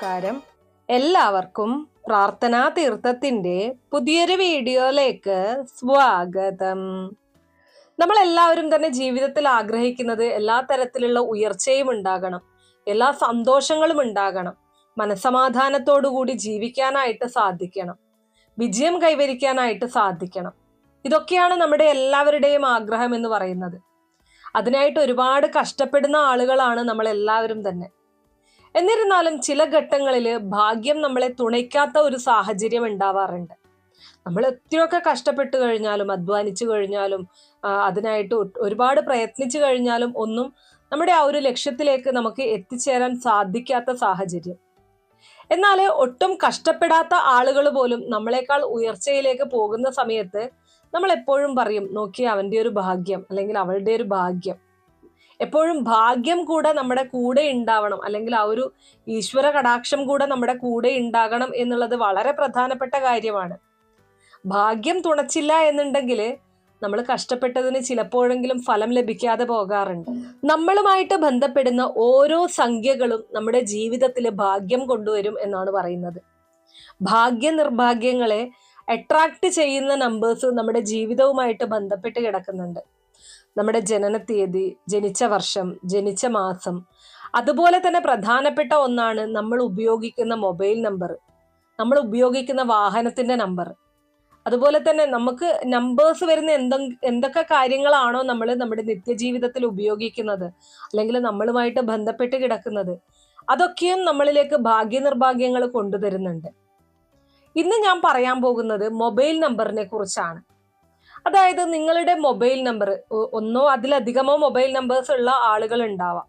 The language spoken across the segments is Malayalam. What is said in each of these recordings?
നമസ്കാരം. എല്ലാവർക്കും പ്രാർത്ഥനാ തീർത്ഥത്തിന്റെ പുതിയൊരു വീഡിയോയിലേക്ക് സ്വാഗതം. നമ്മൾ എല്ലാവരും തന്നെ ജീവിതത്തിൽ ആഗ്രഹിക്കുന്നത് എല്ലാ തരത്തിലുള്ള ഉയർച്ചയും ഉണ്ടാകണം. എല്ലാ സന്തോഷങ്ങളും ഉണ്ടാകണം. മനസമാധാനത്തോടുകൂടി ജീവിക്കാനായിട്ട് സാധിക്കണം. വിജയം കൈവരിക്കാനായിട്ട് സാധിക്കണം. ഇതൊക്കെയാണ് നമ്മുടെ എല്ലാവരുടെയും ആഗ്രഹം എന്ന് പറയുന്നത്. അതിനായിട്ട് ഒരുപാട് കഷ്ടപ്പെടുന്ന ആളുകളാണ് നമ്മൾ എല്ലാവരും തന്നെ. എന്നിരുന്നാലും ചില ഘട്ടങ്ങളിൽ ഭാഗ്യം നമ്മളെ തുണയ്ക്കാത്ത ഒരു സാഹചര്യം ഉണ്ടാവാറുണ്ട്. നമ്മൾ എത്രയൊക്കെ കഷ്ടപ്പെട്ട് കഴിഞ്ഞാലും അധ്വാനിച്ചു കഴിഞ്ഞാലും അതിനായിട്ട് ഒരുപാട് പ്രയത്നിച്ചു കഴിഞ്ഞാലും ഒന്നും നമ്മുടെ ആ ഒരു ലക്ഷ്യത്തിലേക്ക് നമുക്ക് എത്തിച്ചേരാൻ സാധിക്കാത്ത സാഹചര്യം. എന്നാൽ ഒട്ടും കഷ്ടപ്പെടാത്ത ആളുകൾ പോലും നമ്മളെക്കാൾ ഉയർച്ചയിലേക്ക് പോകുന്ന സമയത്ത് നമ്മൾ എപ്പോഴും പറയും നോക്കി അവന്റെ ഒരു ഭാഗ്യം അല്ലെങ്കിൽ അവളുടെ ഒരു ഭാഗ്യം. എപ്പോഴും ഭാഗ്യം കൂടെ നമ്മുടെ കൂടെ ഉണ്ടാവണം. അല്ലെങ്കിൽ ആ ഒരു ഈശ്വര കടാക്ഷം കൂടെ നമ്മുടെ കൂടെ ഉണ്ടാകണം എന്നുള്ളത് വളരെ പ്രധാനപ്പെട്ട കാര്യമാണ്. ഭാഗ്യം തുണച്ചില്ല എന്നുണ്ടെങ്കിൽ നമ്മൾ കഷ്ടപ്പെട്ടതിന് ചിലപ്പോഴെങ്കിലും ഫലം ലഭിക്കാതെ പോകാറുണ്ട്. നമ്മളുമായിട്ട് ബന്ധപ്പെടുന്ന ഓരോ സംഖ്യകളും നമ്മുടെ ജീവിതത്തിൽ ഭാഗ്യം കൊണ്ടുവരും എന്നാണ് പറയുന്നത്. ഭാഗ്യ നിർഭാഗ്യങ്ങളെ അട്രാക്ട് ചെയ്യുന്ന നമ്പേഴ്സ് നമ്മുടെ ജീവിതവുമായിട്ട് ബന്ധപ്പെട്ട് കിടക്കുന്നുണ്ട്. നമ്മുടെ ജനന തീയതി ജനിച്ച വർഷം ജനിച്ച മാസം. അതുപോലെ തന്നെ പ്രധാനപ്പെട്ട ഒന്നാണ് നമ്മൾ ഉപയോഗിക്കുന്ന മൊബൈൽ നമ്പർ. നമ്മൾ ഉപയോഗിക്കുന്ന വാഹനത്തിന്റെ നമ്പർ. അതുപോലെ തന്നെ നമുക്ക് നമ്പേഴ്സ് വരുന്ന എന്തൊ എന്തൊക്കെ കാര്യങ്ങളാണോ നമ്മൾ നമ്മുടെ നിത്യജീവിതത്തിൽ ഉപയോഗിക്കുന്നത് അല്ലെങ്കിൽ നമ്മളുമായിട്ട് ബന്ധപ്പെട്ട് കിടക്കുന്നത് അതൊക്കെയും നമ്മളിലേക്ക് ഭാഗ്യ നിർഭാഗ്യങ്ങൾ കൊണ്ടുതരുന്നുണ്ട്. ഇന്ന് ഞാൻ പറയാൻ പോകുന്നത് മൊബൈൽ നമ്പറിനെ കുറിച്ചാണ്. അതായത് നിങ്ങളുടെ മൊബൈൽ നമ്പർ ഒന്നോ അതിലധികമോ മൊബൈൽ നമ്പേഴ്സ് ഉള്ള ആളുകൾ ഉണ്ടാവാം.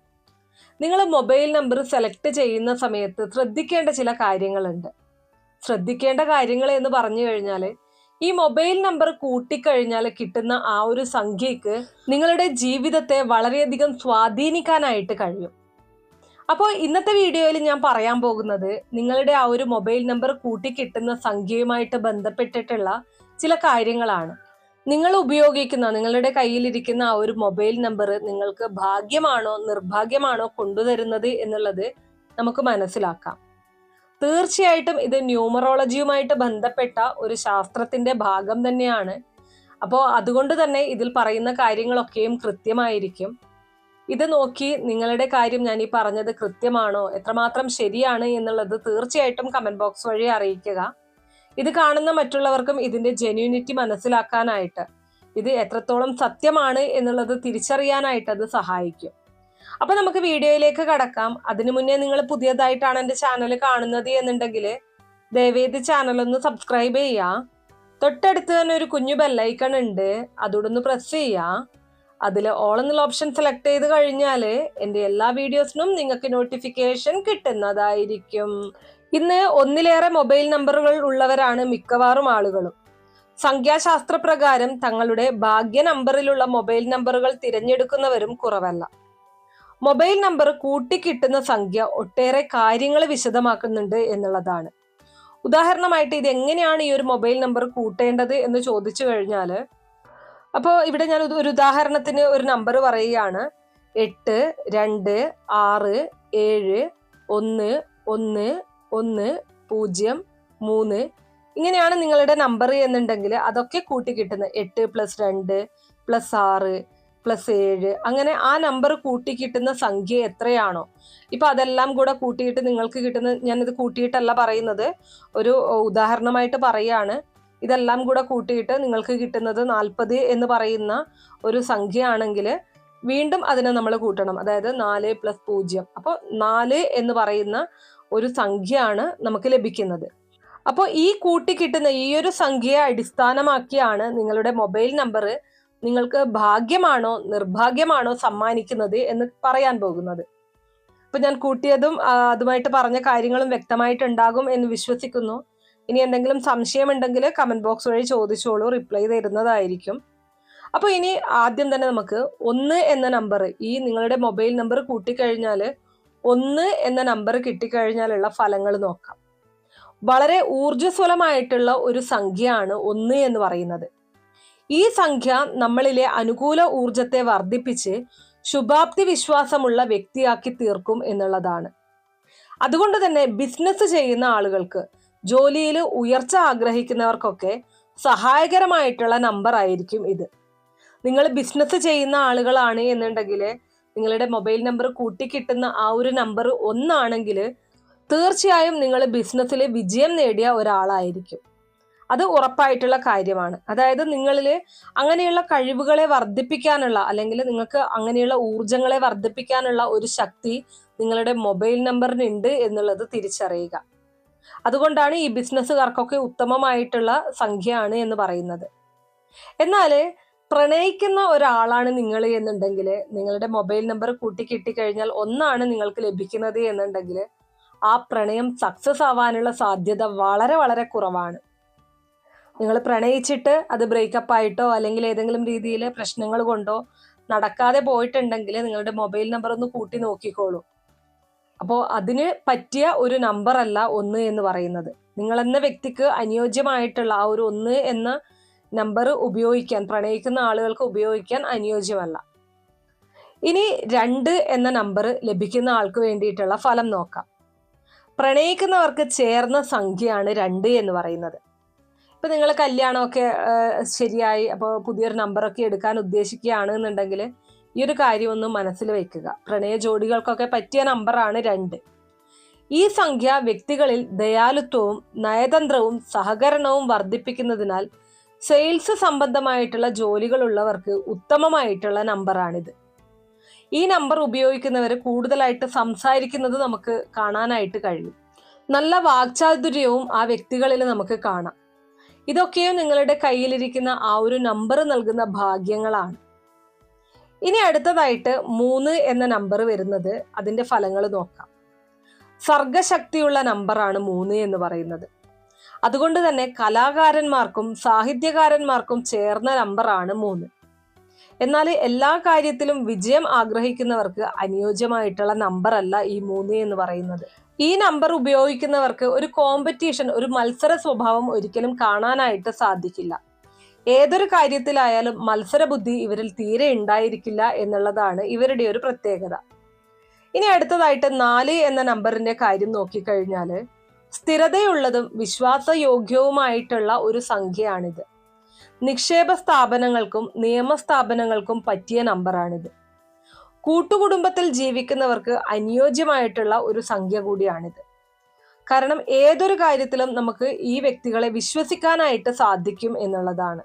നിങ്ങൾ മൊബൈൽ നമ്പർ സെലക്ട് ചെയ്യുന്ന സമയത്ത് ശ്രദ്ധിക്കേണ്ട ചില കാര്യങ്ങളുണ്ട്. ശ്രദ്ധിക്കേണ്ട കാര്യങ്ങൾ എന്ന് പറഞ്ഞു കഴിഞ്ഞാൽ ഈ മൊബൈൽ നമ്പർ കൂട്ടിക്കഴിഞ്ഞാൽ കിട്ടുന്ന ആ ഒരു സംഖ്യക്ക് നിങ്ങളുടെ ജീവിതത്തെ വളരെയധികം സ്വാധീനിക്കാനായിട്ട് കഴിയും. അപ്പോൾ ഇന്നത്തെ വീഡിയോയിൽ ഞാൻ പറയാൻ പോകുന്നത് നിങ്ങളുടെ ആ ഒരു മൊബൈൽ നമ്പർ കൂട്ടി കിട്ടുന്ന സംഖ്യയുമായിട്ട് ബന്ധപ്പെട്ടിട്ടുള്ള ചില കാര്യങ്ങളാണ്. നിങ്ങൾ ഉപയോഗിക്കുന്ന നിങ്ങളുടെ കയ്യിലിരിക്കുന്ന ആ ഒരു മൊബൈൽ നമ്പർ നിങ്ങൾക്ക് ഭാഗ്യമാണോ നിർഭാഗ്യമാണോ കൊണ്ടുതരുന്നത് എന്നുള്ളത് നമുക്ക് മനസ്സിലാക്കാം. തീർച്ചയായിട്ടും ഇത് ന്യൂമറോളജിയുമായിട്ട് ബന്ധപ്പെട്ട ഒരു ശാസ്ത്രത്തിന്റെ ഭാഗം തന്നെയാണ്. അപ്പോൾ അതുകൊണ്ട് തന്നെ ഇതിൽ പറയുന്ന കാര്യങ്ങളൊക്കെയും കൃത്യമായിരിക്കും. ഇത് നോക്കി നിങ്ങളുടെ കാര്യം ഞാൻ ഈ പറഞ്ഞത് കൃത്യമാണോ എത്രമാത്രം ശരിയാണ് എന്നുള്ളത് തീർച്ചയായിട്ടും കമന്റ് ബോക്സ് വഴി അറിയിക്കുക. ഇത് കാണുന്ന മറ്റുള്ളവർക്കും ഇതിന്റെ ജെന്യൂനിറ്റി മനസ്സിലാക്കാനായിട്ട് ഇത് എത്രത്തോളം സത്യമാണ് എന്നുള്ളത് തിരിച്ചറിയാനായിട്ട് അത് സഹായിക്കും. അപ്പൊ നമുക്ക് വീഡിയോയിലേക്ക് കടക്കാം. അതിനു മുന്നേ നിങ്ങൾ പുതിയതായിട്ടാണ് എന്റെ ചാനൽ കാണുന്നത് എന്നുണ്ടെങ്കിൽ ദയവേദി ചാനൽ ഒന്ന് സബ്സ്ക്രൈബ് ചെയ്യുക തൊട്ടടുത്ത് തന്നെ ഒരു കുഞ്ഞു ബെല്ലൈക്കൺ ഉണ്ട്. അതോടൊന്ന് പ്രസ് ചെയ്യുക അതിൽ ഓൾ എന്നുള്ള ഓപ്ഷൻ സെലക്ട് ചെയ്ത് കഴിഞ്ഞാൽ എന്റെ എല്ലാ വീഡിയോസിനും നിങ്ങൾക്ക് നോട്ടിഫിക്കേഷൻ കിട്ടുന്നതായിരിക്കും. ഇന്ന് ഒന്നിലേറെ മൊബൈൽ നമ്പറുകൾ ഉള്ളവരാണ് മിക്കവാറും ആളുകളും. സംഖ്യാശാസ്ത്ര പ്രകാരം തങ്ങളുടെ ഭാഗ്യ നമ്പറിലുള്ള മൊബൈൽ നമ്പറുകൾ തിരഞ്ഞെടുക്കുന്നവരും കുറവല്ല. മൊബൈൽ നമ്പർ കൂട്ടിക്കിട്ടുന്ന സംഖ്യ ഒട്ടേറെ കാര്യങ്ങൾ വിശദമാക്കുന്നുണ്ട് എന്നുള്ളതാണ്. ഉദാഹരണമായിട്ട് ഇത് എങ്ങനെയാണ് ഈ ഒരു മൊബൈൽ നമ്പർ കൂട്ടേണ്ടത് എന്ന് ചോദിച്ചു കഴിഞ്ഞാൽ അപ്പോൾ ഇവിടെ ഞാൻ ഒരു- ഉദാഹരണത്തിന് ഒരു നമ്പർ പറയുകയാണ്. എട്ട് രണ്ട് ആറ് ഏഴ് ഒന്ന് ഒന്ന് ഒന്ന് പൂജ്യം മൂന്ന്. ഇങ്ങനെയാണ് നിങ്ങളുടെ നമ്പർ എന്നുണ്ടെങ്കിൽ അതൊക്കെ കൂട്ടി കിട്ടുന്നത് എട്ട് പ്ലസ് രണ്ട് പ്ലസ് ആറ് പ്ലസ് ഏഴ്. അങ്ങനെ ആ നമ്പർ കൂട്ടി കിട്ടുന്ന സംഖ്യ എത്രയാണോ? ഇപ്പൊ അതെല്ലാം കൂടെ കൂട്ടിയിട്ട് നിങ്ങൾക്ക് കിട്ടുന്ന ഞാനിത് കൂട്ടിയിട്ടല്ല പറയുന്നത്. ഒരു ഉദാഹരണമായിട്ട് പറയാണ്. ഇതെല്ലാം കൂടെ കൂട്ടിയിട്ട് നിങ്ങൾക്ക് കിട്ടുന്നത് നാൽപ്പത് എന്ന് പറയുന്ന ഒരു സംഖ്യ ആണെങ്കിൽ വീണ്ടും അതിനെ നമ്മൾ കൂട്ടണം. അതായത് നാല് പ്ലസ് പൂജ്യം. അപ്പോൾ നാല് എന്ന് പറയുന്ന ഒരു സംഖ്യയാണ് നമുക്ക് ലഭിക്കുന്നത്. അപ്പോൾ ഈ കൂട്ടി കിട്ടുന്ന ഈ ഒരു സംഖ്യയെ അടിസ്ഥാനമാക്കിയാണ് നിങ്ങളുടെ മൊബൈൽ നമ്പർ നിങ്ങൾക്ക് ഭാഗ്യമാണോ നിർഭാഗ്യമാണോ സമ്മാനിക്കുന്നത് എന്ന് പറയാൻ പോകുന്നത്. ഇപ്പൊ ഞാൻ കൂട്ടിയതും അതുമായിട്ട് പറഞ്ഞ കാര്യങ്ങളും വ്യക്തമായിട്ടുണ്ടാകും എന്ന് വിശ്വസിക്കുന്നു. ഇനി എന്തെങ്കിലും സംശയമുണ്ടെങ്കിൽ കമന്റ് ബോക്സ് വഴി ചോദിച്ചോളൂ റിപ്ലൈ തരുന്നതായിരിക്കും. അപ്പോൾ ഇനി ആദ്യം തന്നെ നമുക്ക് ഒന്ന് എന്ന നമ്പർ ഈ നിങ്ങളുടെ മൊബൈൽ നമ്പർ കൂട്ടിക്കഴിഞ്ഞാൽ ഒന്ന് എന്ന നമ്പർ കിട്ടിക്കഴിഞ്ഞാലുള്ള ഫലങ്ങൾ നോക്കാം. വളരെ ഊർജസ്വലമായിട്ടുള്ള ഒരു സംഖ്യയാണ് ഒന്ന് എന്ന് പറയുന്നത്. ഈ സംഖ്യ നമ്മളിലെ അനുകൂല ഊർജത്തെ വർദ്ധിപ്പിച്ച് ശുഭാപ്തി വിശ്വാസമുള്ള വ്യക്തിയാക്കി തീർക്കും എന്നുള്ളതാണ്. അതുകൊണ്ട് തന്നെ ബിസിനസ് ചെയ്യുന്ന ആളുകൾക്ക് ജോലിയിൽ ഉയർച്ച ആഗ്രഹിക്കുന്നവർക്കൊക്കെ സഹായകരമായിട്ടുള്ള നമ്പർ ആയിരിക്കും ഇത്. നിങ്ങൾ ബിസിനസ് ചെയ്യുന്ന ആളുകളാണ് എന്നുണ്ടെങ്കിൽ നിങ്ങളുടെ മൊബൈൽ നമ്പർ കൂട്ടിക്കിട്ടുന്ന ആ ഒരു നമ്പർ ഒന്നാണെങ്കിൽ തീർച്ചയായും നിങ്ങൾ ബിസിനസ്സിൽ വിജയം നേടിയ ഒരാളായിരിക്കും. അത് ഉറപ്പായിട്ടുള്ള കാര്യമാണ്. അതായത് നിങ്ങളിൽ അങ്ങനെയുള്ള കഴിവുകളെ വർദ്ധിപ്പിക്കാനുള്ള അല്ലെങ്കിൽ നിങ്ങൾക്ക് അങ്ങനെയുള്ള ഊർജങ്ങളെ വർദ്ധിപ്പിക്കാനുള്ള ഒരു ശക്തി നിങ്ങളുടെ മൊബൈൽ നമ്പറിനുണ്ട് എന്നുള്ളത് തിരിച്ചറിയുക. അതുകൊണ്ടാണ് ഈ ബിസിനസ്സുകാർക്കൊക്കെ ഉത്തമമായിട്ടുള്ള സംഖ്യയാണ് എന്ന് പറയുന്നത്. എന്നാൽ പ്രണയിക്കുന്ന ഒരാളാണ് നിങ്ങൾ എന്നുണ്ടെങ്കിൽ നിങ്ങളുടെ മൊബൈൽ നമ്പർ കൂട്ടി കിട്ടിക്കഴിഞ്ഞാൽ ഒന്നാണ് നിങ്ങൾക്ക് ലഭിക്കുന്നത് എന്നുണ്ടെങ്കിൽ ആ പ്രണയം സക്സസ് ആവാനുള്ള സാധ്യത വളരെ വളരെ കുറവാണ്. നിങ്ങൾ പ്രണയിച്ചിട്ട് അത് ബ്രേക്കപ്പ് ആയിട്ടോ അല്ലെങ്കിൽ ഏതെങ്കിലും രീതിയിൽ പ്രശ്നങ്ങൾ കൊണ്ടോ നടക്കാതെ പോയിട്ടുണ്ടെങ്കിൽ നിങ്ങളുടെ മൊബൈൽ നമ്പർ ഒന്ന് കൂട്ടി നോക്കിക്കോളൂ. അപ്പോൾ അതിന് പറ്റിയ ഒരു നമ്പറല്ല ഒന്ന് എന്ന് പറയുന്നത്. നിങ്ങൾ എന്ന വ്യക്തിക്ക് അനുയോജ്യമായിട്ടുള്ള ആ ഒരു ഒന്ന് എന്ന നമ്പർ ഉപയോഗിക്കാൻ പ്രണയിക്കുന്ന ആളുകൾക്ക് ഉപയോഗിക്കാൻ അനുയോജ്യമല്ല. ഇനി രണ്ട് എന്ന നമ്പർ ലഭിക്കുന്ന ആൾക്ക് വേണ്ടിയിട്ടുള്ള ഫലം നോക്കാം. പ്രണയിക്കുന്നവർക്ക് ചേർന്ന സംഖ്യയാണ് രണ്ട് എന്ന് പറയുന്നത്. ഇപ്പൊ നിങ്ങൾ കല്യാണമൊക്കെ ശരിയായി അപ്പോൾ പുതിയൊരു നമ്പറൊക്കെ എടുക്കാൻ ഉദ്ദേശിക്കുകയാണ് എന്നുണ്ടെങ്കിൽ ഈ ഒരു കാര്യം ഒന്ന് മനസ്സിൽ വെക്കുക പ്രണയ ജോഡികൾക്കൊക്കെ പറ്റിയ നമ്പറാണ് രണ്ട്. ഈ സംഖ്യ വ്യക്തികളിൽ ദയാലുത്വവും നയതന്ത്രവും സഹകരണവും വർദ്ധിപ്പിക്കുന്നതിനാൽ സെയിൽസ് സംബന്ധമായിട്ടുള്ള ജോലികളുള്ളവർക്ക് ഉത്തമമായിട്ടുള്ള നമ്പറാണിത്. ഈ നമ്പർ ഉപയോഗിക്കുന്നവർ കൂടുതലായിട്ട് സംസാരിക്കുന്നത് നമുക്ക് കാണാനായിട്ട് കഴിയും. നല്ല വാക്ചാതുര്യവും ആ വ്യക്തികളിൽ നമുക്ക് കാണാം. ഇതൊക്കെയും നിങ്ങളുടെ കയ്യിലിരിക്കുന്ന ആ ഒരു നമ്പർ നൽകുന്ന ഭാഗ്യങ്ങളാണ്. ഇനി അടുത്തതായിട്ട് മൂന്ന് എന്ന നമ്പർ വരുന്നത് അതിന്റെ ഫലങ്ങൾ നോക്കാം. സർഗശക്തിയുള്ള നമ്പറാണ് മൂന്ന് എന്ന് പറയുന്നത്. അതുകൊണ്ട് തന്നെ കലാകാരന്മാർക്കും സാഹിത്യകാരന്മാർക്കും ചേർന്ന നമ്പറാണ് മൂന്ന്. എന്നാൽ എല്ലാ കാര്യത്തിലും വിജയം ആഗ്രഹിക്കുന്നവർക്ക് അനുയോജ്യമായിട്ടുള്ള നമ്പർ അല്ല ഈ മൂന്ന് എന്ന് പറയുന്നത്. ഈ നമ്പർ ഉപയോഗിക്കുന്നവർക്ക് ഒരു കോമ്പറ്റീഷൻ ഒരു മത്സര സ്വഭാവം ഒരിക്കലും കാണാനായിട്ട് സാധിക്കില്ല. ഏതൊരു കാര്യത്തിലായാലും മത്സര ബുദ്ധി ഇവരിൽ തീരെ ഉണ്ടായിരിക്കില്ല എന്നുള്ളതാണ് ഇവരുടെ ഒരു പ്രത്യേകത. ഇനി അടുത്തതായിട്ട് നാല് എന്ന നമ്പറിന്റെ കാര്യം നോക്കിക്കഴിഞ്ഞാൽ സ്ഥിരതയുള്ളതും വിശ്വാസയോഗ്യവുമായിട്ടുള്ള ഒരു സംഖ്യയാണിത്. നിക്ഷേപ സ്ഥാപനങ്ങൾക്കും നിയമ സ്ഥാപനങ്ങൾക്കും പറ്റിയ നമ്പറാണിത്. കൂട്ടുകുടുംബത്തിൽ ജീവിക്കുന്നവർക്ക് അനുയോജ്യമായിട്ടുള്ള ഒരു സംഖ്യ കൂടിയാണിത്. കാരണം ഏതൊരു കാര്യത്തിലും നമുക്ക് ഈ വ്യക്തികളെ വിശ്വസിക്കാനായിട്ട് സാധിക്കും എന്നുള്ളതാണ്.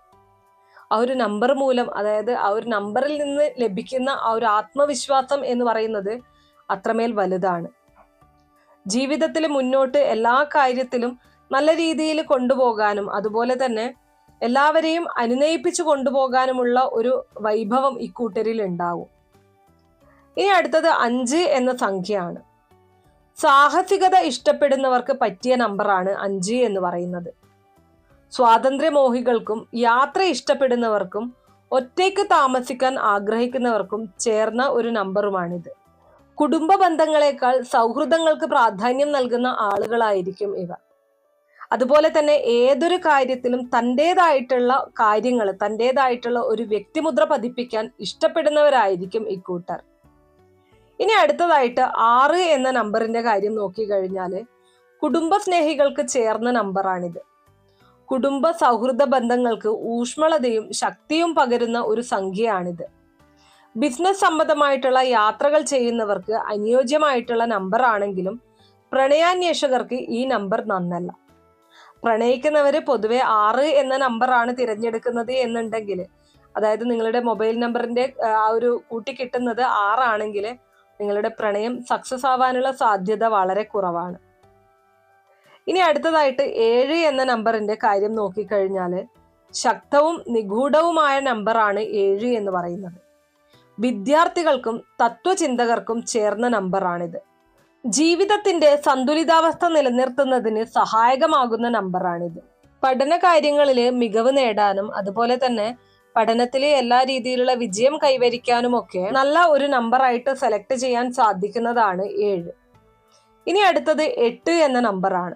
ആ ഒരു നമ്പർ മൂലം അതായത് ആ ഒരു നമ്പറിൽ നിന്ന് ലഭിക്കുന്ന ആ ഒരു ആത്മവിശ്വാസം എന്ന് പറയുന്നത് അത്രമേൽ വലുതാണ്. ജീവിതത്തിൽ മുന്നോട്ട് എല്ലാ കാര്യത്തിലും നല്ല രീതിയിൽ കൊണ്ടുപോകാനും അതുപോലെ തന്നെ എല്ലാവരെയും അനുനയിപ്പിച്ചു കൊണ്ടുപോകാനുമുള്ള ഒരു വൈഭവം ഇക്കൂട്ടരിൽ ഉണ്ടാവും. ഇനി അടുത്തത് അഞ്ച് എന്ന സംഖ്യയാണ്. സാഹസികത ഇഷ്ടപ്പെടുന്നവർക്ക് പറ്റിയ നമ്പറാണ് അഞ്ച് എന്ന് പറയുന്നത്. സ്വാതന്ത്ര്യമോഹികൾക്കും യാത്ര ഇഷ്ടപ്പെടുന്നവർക്കും ഒറ്റയ്ക്ക് താമസിക്കാൻ ആഗ്രഹിക്കുന്നവർക്കും ചേർന്ന ഒരു നമ്പറുമാണിത് കുടുംബ ബന്ധങ്ങളെക്കാൾ സൗഹൃദങ്ങൾക്ക് പ്രാധാന്യം നൽകുന്ന ആളുകളായിരിക്കും ഇവ. അതുപോലെ തന്നെ ഏതൊരു കാര്യത്തിലും തന്റെതായിട്ടുള്ള കാര്യങ്ങൾ തന്റെതായിട്ടുള്ള ഒരു വ്യക്തിമുദ്ര പതിപ്പിക്കാൻ ഇഷ്ടപ്പെടുന്നവരായിരിക്കും ഇക്കൂട്ടർ ഇനി അടുത്തതായിട്ട് ആറ് എന്ന നമ്പറിന്റെ കാര്യം നോക്കിക്കഴിഞ്ഞാൽ കുടുംബസ്നേഹികൾക്ക് ചേർന്ന നമ്പറാണിത്. കുടുംബ സൗഹൃദ ബന്ധങ്ങൾക്ക് ഊഷ്മളതയും ശക്തിയും പകരുന്ന ഒരു സംഖ്യയാണിത്. ബിസിനസ് സംബന്ധമായിട്ടുള്ള യാത്രകൾ ചെയ്യുന്നവർക്ക് അനുയോജ്യമായിട്ടുള്ള നമ്പർ ആണെങ്കിലും പ്രണയാന്വേഷകർക്ക് ഈ നമ്പർ നന്നല്ല. പ്രണയിക്കുന്നവർ പൊതുവെ ആറ് എന്ന നമ്പറാണ് തിരഞ്ഞെടുക്കുന്നത് എന്നുണ്ടെങ്കിൽ അതായത് നിങ്ങളുടെ മൊബൈൽ നമ്പറിന്റെ ആ ഒരു കൂട്ടി കിട്ടുന്നത് ആറാണെങ്കിൽ നിങ്ങളുടെ പ്രണയം സക്സസ് ആവാനുള്ള സാധ്യത വളരെ കുറവാണ്. ഇനി അടുത്തതായിട്ട് ഏഴ് എന്ന നമ്പറിന്റെ കാര്യം നോക്കിക്കഴിഞ്ഞാൽ ശക്തവും നിഗൂഢവുമായ നമ്പറാണ് ഏഴ് എന്ന് പറയുന്നത്. വിദ്യാർത്ഥികൾക്കും തത്വചിന്തകർക്കും ചേർന്ന നമ്പറാണിത്. ജീവിതത്തിന്റെ സന്തുലിതാവസ്ഥ നിലനിർത്തുന്നതിന് സഹായകമാകുന്ന നമ്പറാണിത്. പഠന കാര്യങ്ങളിൽ മികവ് നേടാനും അതുപോലെ തന്നെ പഠനത്തിലെ എല്ലാ രീതിയിലുള്ള വിജയം കൈവരിക്കാനും ഒക്കെ നല്ല ഒരു നമ്പറായിട്ട് സെലക്ട് ചെയ്യാൻ സാധിക്കുന്നതാണ് ഏഴ്. ഇനി അടുത്തത് എട്ട് എന്ന നമ്പറാണ്.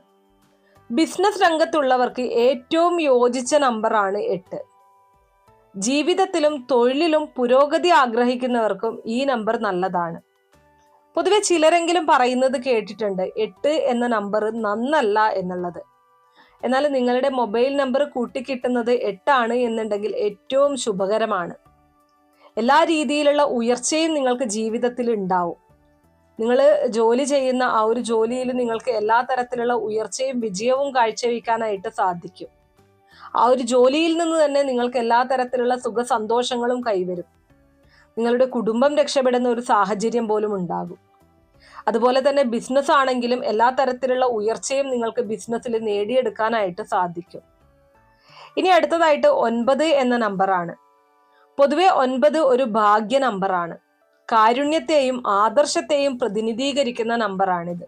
ബിസിനസ് രംഗത്തുള്ളവർക്ക് ഏറ്റവും യോജിച്ച നമ്പറാണ് എട്ട്. ജീവിതത്തിലും തൊഴിലിലും പുരോഗതി ആഗ്രഹിക്കുന്നവർക്കും ഈ നമ്പർ നല്ലതാണ്. പൊതുവെ ചിലരെങ്കിലും പറയുന്നത് കേട്ടിട്ടുണ്ട് എട്ട് എന്ന നമ്പർ നന്നല്ല എന്നുള്ളത്. എന്നാൽ നിങ്ങളുടെ മൊബൈൽ നമ്പർ കൂട്ടിക്കിട്ടുന്നത് എട്ടാണ് എന്നുണ്ടെങ്കിൽ ഏറ്റവും ശുഭകരമാണ്. എല്ലാ രീതിയിലുള്ള ഉയർച്ചയും നിങ്ങൾക്ക് ജീവിതത്തിൽ ഉണ്ടാവും. നിങ്ങൾ ജോലി ചെയ്യുന്ന ആ ഒരു ജോലിയിൽ നിങ്ങൾക്ക് എല്ലാ തരത്തിലുള്ള ഉയർച്ചയും വിജയവും കാഴ്ചവെക്കാനായിട്ട് സാധിക്കും. ആ ഒരു ജോലിയിൽ നിന്ന് തന്നെ നിങ്ങൾക്ക് എല്ലാ തരത്തിലുള്ള സുഖ സന്തോഷങ്ങളും കൈവരും. നിങ്ങളുടെ കുടുംബം രക്ഷപ്പെടുന്ന ഒരു സാഹചര്യം പോലും ഉണ്ടാകും. അതുപോലെ തന്നെ ബിസിനസ് ആണെങ്കിലും എല്ലാ തരത്തിലുള്ള ഉയർച്ചയും നിങ്ങൾക്ക് ബിസിനസ്സിൽ നേടിയെടുക്കാനായിട്ട് സാധിക്കും. ഇനി അടുത്തതായിട്ട് ഒൻപത് എന്ന നമ്പറാണ് പൊതുവെ ഒൻപത് ഒരു ഭാഗ്യ നമ്പറാണ് കാരുണ്യത്തെയും ആദർശത്തെയും പ്രതിനിധീകരിക്കുന്ന നമ്പറാണിത്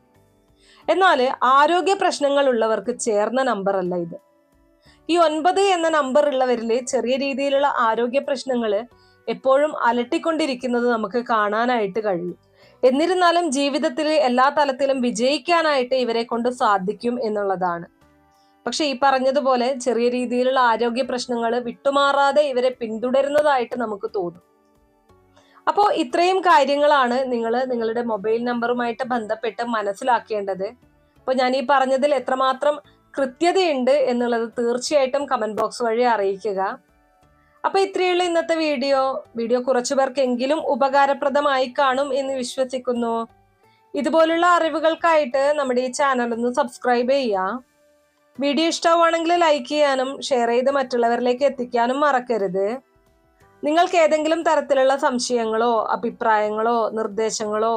എന്നാൽ ആരോഗ്യ പ്രശ്നങ്ങൾ ഉള്ളവർക്ക് ചേർന്ന നമ്പർ അല്ല ഇത്. ഈ ഒൻപത് എന്ന നമ്പർ ഉള്ളവരിൽ ചെറിയ രീതിയിലുള്ള ആരോഗ്യ പ്രശ്നങ്ങൾ എപ്പോഴും അലട്ടിക്കൊണ്ടിരിക്കുന്നത് നമുക്ക് കാണാനായിട്ട് കഴിയും. എന്നിരുന്നാലും ജീവിതത്തിൽ എല്ലാ തലത്തിലും വിജയിക്കാനായിട്ട് ഇവരെ കൊണ്ട് സാധിക്കും എന്നുള്ളതാണ്. പക്ഷെ ഈ പറഞ്ഞതുപോലെ ചെറിയ രീതിയിലുള്ള ആരോഗ്യ പ്രശ്നങ്ങൾ വിട്ടുമാറാതെ ഇവരെ പിന്തുടരുന്നതായിട്ട് നമുക്ക് തോന്നും. അപ്പോൾ ഇത്രയും കാര്യങ്ങളാണ് നിങ്ങൾ നിങ്ങളുടെ മൊബൈൽ നമ്പറുമായിട്ട് ബന്ധപ്പെട്ട് മനസ്സിലാക്കേണ്ടത്. അപ്പോൾ ഞാൻ ഈ പറഞ്ഞതിൽ എത്രമാത്രം കൃത്യതയുണ്ട് എന്നുള്ളത് തീർച്ചയായിട്ടും കമന്റ് ബോക്സ് വഴി അറിയിക്കുക. അപ്പൊ ഇത്രയുള്ള ഇന്നത്തെ വീഡിയോ. വീഡിയോ കുറച്ചു പേർക്കെങ്കിലും ഉപകാരപ്രദമായി കാണും എന്ന് വിശ്വസിക്കുന്നു. ഇതുപോലുള്ള അറിവുകൾക്കായിട്ട് നമ്മുടെ ഈ ചാനൽ ഒന്ന് സബ്സ്ക്രൈബ് ചെയ്യുക. വീഡിയോ ഇഷ്ടമാണെങ്കിൽ ലൈക്ക് ചെയ്യാനും ഷെയർ ചെയ്ത് മറ്റുള്ളവരിലേക്ക് എത്തിക്കാനും മറക്കരുത്. നിങ്ങൾക്ക് ഏതെങ്കിലും തരത്തിലുള്ള സംശയങ്ങളോ അഭിപ്രായങ്ങളോ നിർദ്ദേശങ്ങളോ